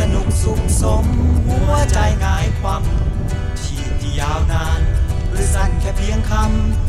สนุกสุขสม หัวใจงายความที่ที่ยาวนาน หรือสั้นแค่เพียงคำ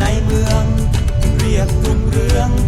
ในเมือง เรียกทุกเรื่อง